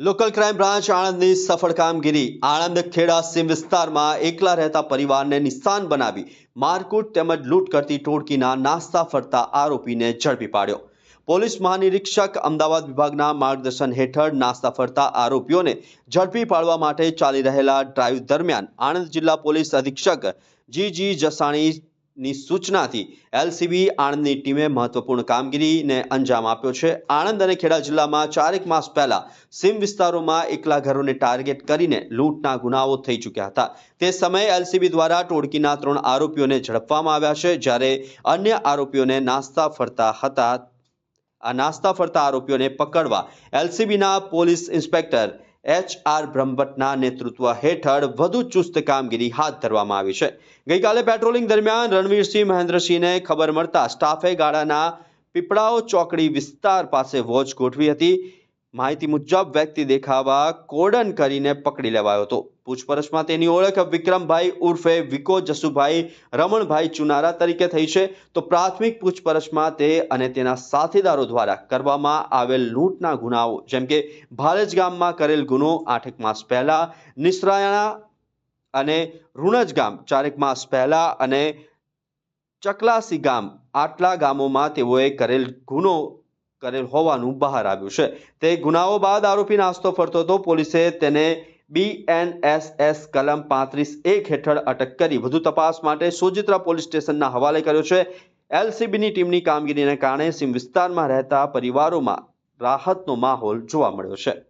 Local crime branch આણંદની સફળ કામગીરી. આણંદ ખેડા સીમ વિસ્તારમાં એકલા રહેતા પરિવારને નિશાન બનાવી મારકૂટ તેમજ લૂંટ કરતી ટોળકીના નાસ્તા ફરતા આરોપીને ઝડપી પાડ્યો. પોલીસ મહાનિરીક્ષક અમદાવાદ વિભાગના માર્ગદર્શન હેઠળ નાસ્તા ફરતા આરોપીઓને ઝડપી પાડવા માટે ચાલી રહેલા ડ્રાઈવ દરમિયાન આણંદ જિલ્લા પોલીસ અધિક્ષક જી જી જસાણીની સૂચનાથી એલસીબી આણંદની ટીમે મહત્વપૂર્ણ કામગીરીને અંજામ આપ્યો છે. આણંદ અને ખેડા જિલ્લામાં ચારેક માસ પહેલા સીમ વિસ્તારોમાં એકલા ઘરોને ટાર્ગેટ કરીને લૂંટના ગુનાઓ થઈ ચૂક્યા હતા. તે સમયે એલસીબી દ્વારા ટોળકીના ત્રણ આરોપીઓને ઝડપવામાં આવ્યા છે, જ્યારે અન્ય આરોપીઓને નાસ્તા ફરતા હતા. આ નાસ્તા ફરતા આરોપીઓને પકડવા એલસીબીના પોલીસ ઇન્સ્પેક્ટર એચ આર બ્રહ્મભટ્ટના નેતૃત્વ હેઠળ વધુ ચુસ્ત કામગીરી હાથ ધરવામાં આવી છે. ગઈકાલે પેટ્રોલિંગ દરમિયાન રણવીરસિંહ મહેન્દ્રસિંહને ખબર મળતા સ્ટાફે ગાડાના પીપળાઓ ચોકડી વિસ્તાર પાસે વોચ ગોઠવી હતી. માહિતી મુજબ વ્યક્તિ દેખાવા કોડન કરીને પકડી લેવાયો હતો. પૂછપરછમાં તેની ઓળખ વિક્રમભાઈ ઉર્ફે વિકો જસુભાઈ, રમણભાઈ ચુનારા તરીકે થઈ છે. તો પ્રાથમિક પૂછપરછમાં તે અને તેના સાથીદારો દ્વારા કરવામાં આવેલ લૂંટના ગુનાઓ, જેમ કે ભાલેજ ગામમાં કરેલ ગુનો આઠેક માસ પહેલા, નિસરાયણા અને ઋણજ ગામ ચારેક માસ પહેલા અને ચકલાસી ગામ આટલા ગામોમાં તેઓએ કરેલ ગુનો કરેલ હોવાનું બહાર આવ્યું છે. તે ગુનાઓ બાદ આરોપી નાસ્તો ફરતો હતો. પોલીસે તેને બીએનએસએસ કલમ પાંત્રીસ એક હેઠળ અટક કરી વધુ તપાસ માટે સોજિત્રા પોલીસ સ્ટેશનના હવાલે કર્યો છે. એલસીબીની ટીમની કામગીરીને કારણે સીમ વિસ્તારમાં રહેતા પરિવારોમાં રાહતનો માહોલ જોવા મળ્યો છે.